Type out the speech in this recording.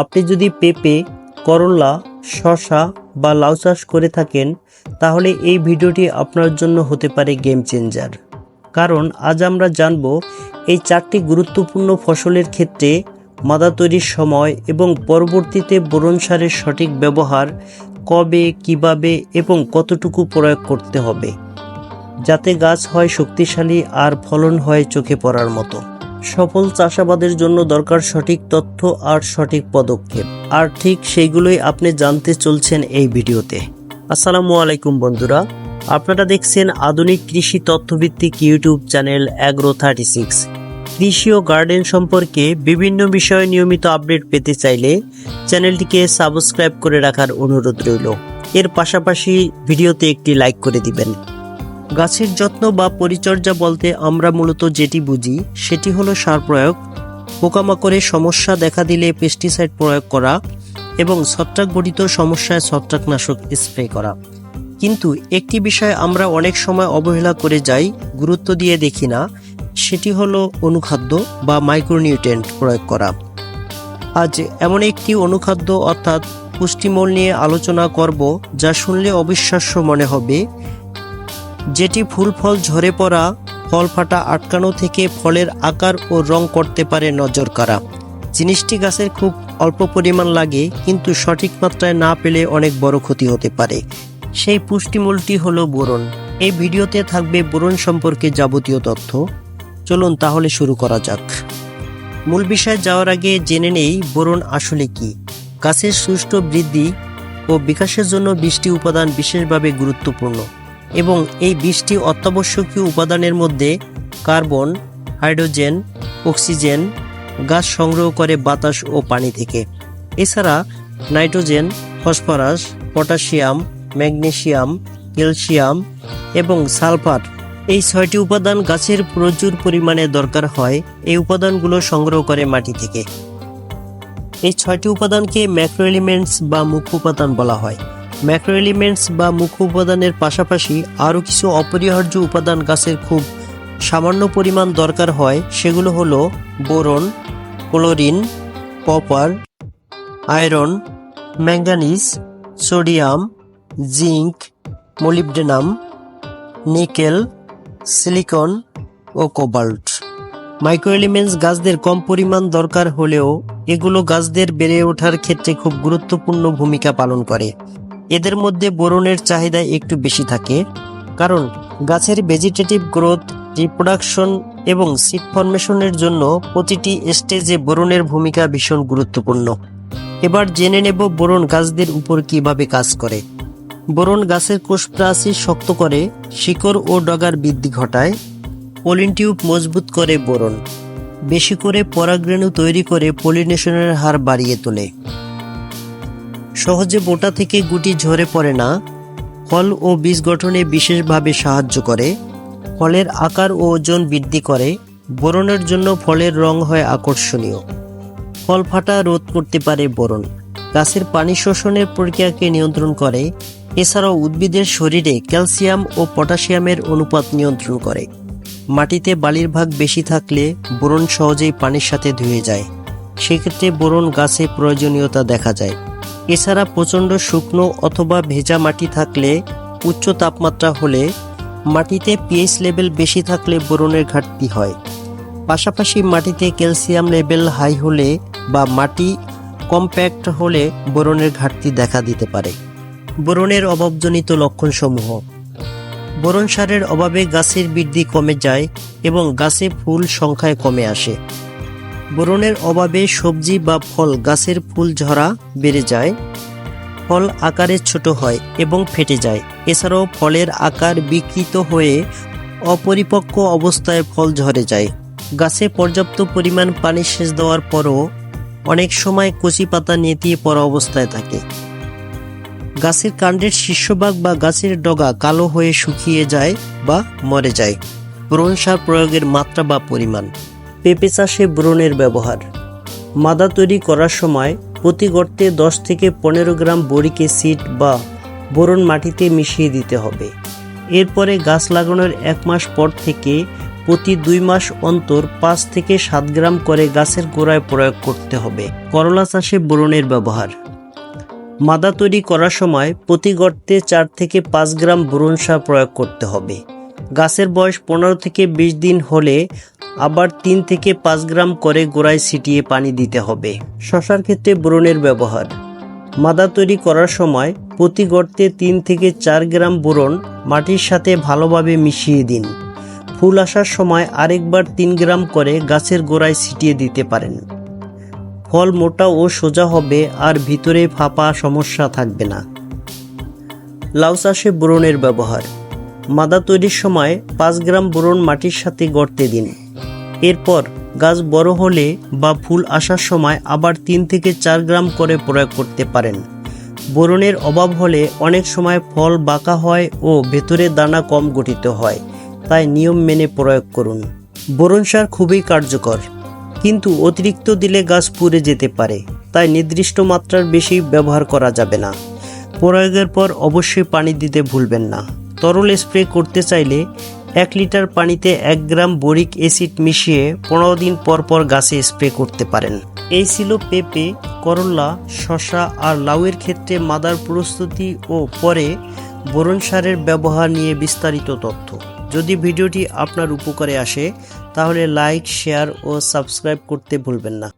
আপনি যদি পেঁপে, করলা, শসা বা লাউ চাষ করে থাকেন, তাহলে এই ভিডিওটি আপনার জন্য হতে পারে গেম চেঞ্জার কারণ আজ আমরা জানব এই চারটি গুরুত্বপূর্ণ ফসলের ক্ষেত্রে মাদা তৈরির সময় এবং পরবর্তীতে বোরন সারের সঠিক ব্যবহার কবে, কীভাবে এবং কতটুকু প্রয়োগ করতে হবে, যাতে গাছ হয় শক্তিশালী আর ফলন হয় চোখে পড়ার মতো। সফল চাষাবাদের জন্য দরকার সঠিক তথ্য আর সঠিক পদক্ষেপ। আর ঠিক সেইগুলোই আপনি জানতে চলছেন এই ভিডিওতে। আসসালামু আলাইকুম বন্ধুরা। আপনারা দেখছেন আধুনিক কৃষি তথ্যভিত্তিক YouTube channel agro thirty six কৃষি ও গার্ডেন সম্পর্কে বিভিন্ন বিষয়ে নিয়মিত আপডেট পেতে চাইলে চ্যানেলটিকে সাবস্ক্রাইব করে রাখার অনুরোধ রইল। এর পাশাপাশি ভিডিওতে একটি লাইক করে দিবেন। গাছের যত্ন বা পরিচর্যা বলতে আমরা মূলত যেটি বুঝি, সেটি হলো সার প্রয়োগ, পোকামাকড়ের সমস্যা দেখা দিলে পেস্টিসাইড প্রয়োগ করা এবং ছত্রাকঘটিত সমস্যায় ছত্রাকনাশক স্প্রে করা। কিন্তু একটি বিষয় আমরা অনেক সময় অবহেলা করে যাই, গুরুত্ব দিয়ে দেখি না, সেটি হলো অনুখাদ্য বা মাইক্রোনিউট্রেন্ট প্রয়োগ করা। আজ এমন একটি অনুখাদ্য অর্থাৎ পুষ্টিমূল নিয়ে আলোচনা করব, যা শুনলে অবিশ্বাস্য মনে হবে যেটি ফুল ফল ঝরে পড়া, ফল ফাটা আটকানো থেকে ফলের আকার ও রং করতে পারে নজর কাড়া। জিনিসটি গাছের খুব অল্প পরিমাণ লাগে, কিন্তু সঠিক মাত্রায় না পেলে অনেক বড় ক্ষতি হতে পারে। সেই পুষ্টিমূলটি হলো বোরন। এই ভিডিওতে থাকবে বোরন সম্পর্কে যাবতীয় তথ্য। চলুন তাহলে শুরু করা যাক। মূল বিষয়ে যাওয়ার আগে জেনে নেই বোরন আসলে কি। গাছের সুষ্ঠু বৃদ্ধি ও বিকাশের জন্য বৃষ্টি উপাদান বিশেষভাবে গুরুত্বপূর্ণ। এবং এই বৃষ্টি অত্যাবশ্যকীয় উপাদানের মধ্যে কার্বন, হাইড্রোজেন, অক্সিজেন, গাছ সংগ্রহ করে বাতাস ও পানি থেকে। এছাড়া nitrogen, phosphorus, potassium, magnesium, calcium এবং সালফার এই ছয়টি উপাদান গাছের প্রচুর পরিমাণে দরকার হয় এই উপাদানগুলো সংগ্রহ করে মাটি থেকে। এই ছয়টি উপাদানকে ম্যাক্রো এলিমেন্টস বা মুখ্য উপাদান বলা হয়। ম্যাক্রো এলিমেন্টস বা মুখ্য উপাদানের পাশাপাশি আরও কিছু অপরিহার্য উপাদান গাছের খুব সামান্য পরিমাণ দরকার হয়, সেগুলো হলো boron, chlorine, copper, iron, manganese, sodium, zinc, molybdenum, nickel, silicon ও কোবাল্ট। মাইক্রো এলিমেন্টস গাছদের কম পরিমাণ দরকার হলেও এগুলো গাছদের বেড়ে ওঠার ক্ষেত্রে খুব গুরুত্বপূর্ণ ভূমিকা পালন করে। এদের মধ্যে বোরনের চাহিদা একটু বেশি থাকে, কারণ গাছের ভেজিটেটিভ গ্রোথ রিপ্রোডাকশন এবং সিড ফর্মেশনের জন্য প্রতিটি স্টেজে বোরনের ভূমিকা ভীষণ গুরুত্বপূর্ণ। এবার জেনে নেব বোরন গাছদের উপর কীভাবে কাজ করে। বোরন গাছের কোষ প্রাচীর শক্ত করে, শিকড় ও ডগার বৃদ্ধি ঘটায় পলিন টিউব মজবুত করে বোরন। বেশি করে পরাগরেণু তৈরি করে পলিনেশনের হার বাড়িয়ে তোলে। সহজে বোটা থেকে গুটি ঝরে পড়ে না, ফল ও বীজ গঠনে বিশেষভাবে সাহায্য করে, ফলের আকার ও ওজন বৃদ্ধি করে, বোরনের জন্য ফলের রং হয় আকর্ষণীয়। ফল ফাটা রোধ করতে পারে বোরন। গাছের পানি শোষণের প্রক্রিয়াকে নিয়ন্ত্রণ করে, এছাড়াও উদ্ভিদের শরীরে ক্যালসিয়াম ও পটাশিয়ামের অনুপাত নিয়ন্ত্রণ করে। মাটিতে বালির ভাগ বেশি থাকলে বোরন সহজেই পানির সাথে ধুয়ে যায়। সেক্ষেত্রে বোরন গাছে প্রয়োজনীয়তা দেখা যায়। এছাড়া প্রচণ্ড শুকনো অথবা ভেজা মাটি থাকলে উচ্চ তাপমাত্রা হলে মাটিতে পিএইচ লেভেল বেশি থাকলে বোরনের ঘাটতি হয়। পাশাপাশি মাটিতে ক্যালসিয়াম লেভেল হাই হলে বা মাটি কম্প্যাক্ট হলে বোরনের ঘাটতি দেখা দিতে পারে। বোরনের অভাবজনিত লক্ষণসমূহ। বোরন সারের অভাবে গাছের বৃদ্ধি কমে যায় এবং গাছে ফুল সংখ্যায় কমে আসে। বোরনের অভাবে সবজি বা ফল গাছের ফুল ঝরা বেড়ে যায়, ফল আকারে ছোট হয় এবং ফেটে যায়। এছাড়াও ফলের আকার বিকৃত হয়ে অপরিপক্ক অবস্থায় ফল ঝরে যায়। গাছে পর্যাপ্ত পরিমাণ পানি সেচ দেওয়ার পরও অনেক সময় কচি পাতা নেতিয়ে পড়া অবস্থায় থাকে। গাছের কাণ্ডের শীর্ষভাগ বা গাছের ডগা কালো হয়ে শুকিয়ে যায় বা মরে যায়। ব্রণ সার প্রয়োগের মাত্রা বা পরিমাণ পেঁপে চাষে ব্রণের ব্যবহার। মাদা তৈরি করার সময় প্রতি গর্তে দশ থেকে পনেরো গ্রাম বরিক অ্যাসিড বা বোরন মাটিতে মিশিয়ে দিতে হবে। এরপরে গাছ লাগানোর এক মাস পর থেকে প্রতি দুই মাস অন্তর পাঁচ থেকে সাত গ্রাম করে গাছের গোড়ায় প্রয়োগ করতে হবে, করলা চাষে বোরনের ব্যবহার। মাদা তৈরি করার সময় প্রতি গর্তে চার থেকে পাঁচ গ্রাম বোরন সার প্রয়োগ করতে হবে। গাছের বয়স পনেরো থেকে বিশ দিন হলে আবার তিন থেকে পাঁচ গ্রাম করে গোড়ায় ছিটিয়ে পানি দিতে হবে। শশার ক্ষেত্রে বোরনের ব্যবহার। মাদা তৈরি করার সময় প্রতি গর্তে তিন থেকে চার গ্রাম বোরন মাটির সাথে ভালোভাবে মিশিয়ে দিন। ফুল আসার সময় আরেকবার তিন গ্রাম করে গাছের গোড়ায় ছিটিয়ে দিতে পারেন। ফল মোটা ও সোজা হবে আর ভিতরে ফাঁপা সমস্যা থাকবে না। লাউ চাষে বোরনের ব্যবহার। মাদা তৈরির সময় পাঁচ গ্রাম বোরন মাটির সাথে গর্তে দিন। এরপর গাছ বড় হলে বা ফুল আসার সময় আবার তিন থেকে চার গ্রাম করে প্রয়োগ করতে পারেন। বোরনের অভাব হলে অনেক সময় ফল বাঁকা হয় ও ভেতরে দানা কম গঠিত হয়, তাই নিয়ম মেনে প্রয়োগ করুন। বোরন সার খুবই কার্যকর, কিন্তু অতিরিক্ত দিলে গাছ পুড়ে যেতে পারে, তাই নির্দিষ্ট মাত্রার বেশি ব্যবহার করা যাবে না। প্রয়োগের পর অবশ্যই পানি দিতে ভুলবেন না। তরল স্প্রে করতে চাইলে এক লিটার পানিতে এক গ্রাম বোরিক অ্যাসিড মিশিয়ে পনেরো দিন পর পর গাছে স্প্রে করতে পারেন। এই ছিল পেঁপে, করলা শশা আর লাউয়ের ক্ষেত্রে মাদার প্রস্তুতি ও পরে বোরন সারের ব্যবহার নিয়ে বিস্তারিত তথ্য। যদি ভিডিওটি আপনার উপকারে আসে, তাহলে লাইক, শেয়ার ও সাবস্ক্রাইব করতে ভুলবেন না।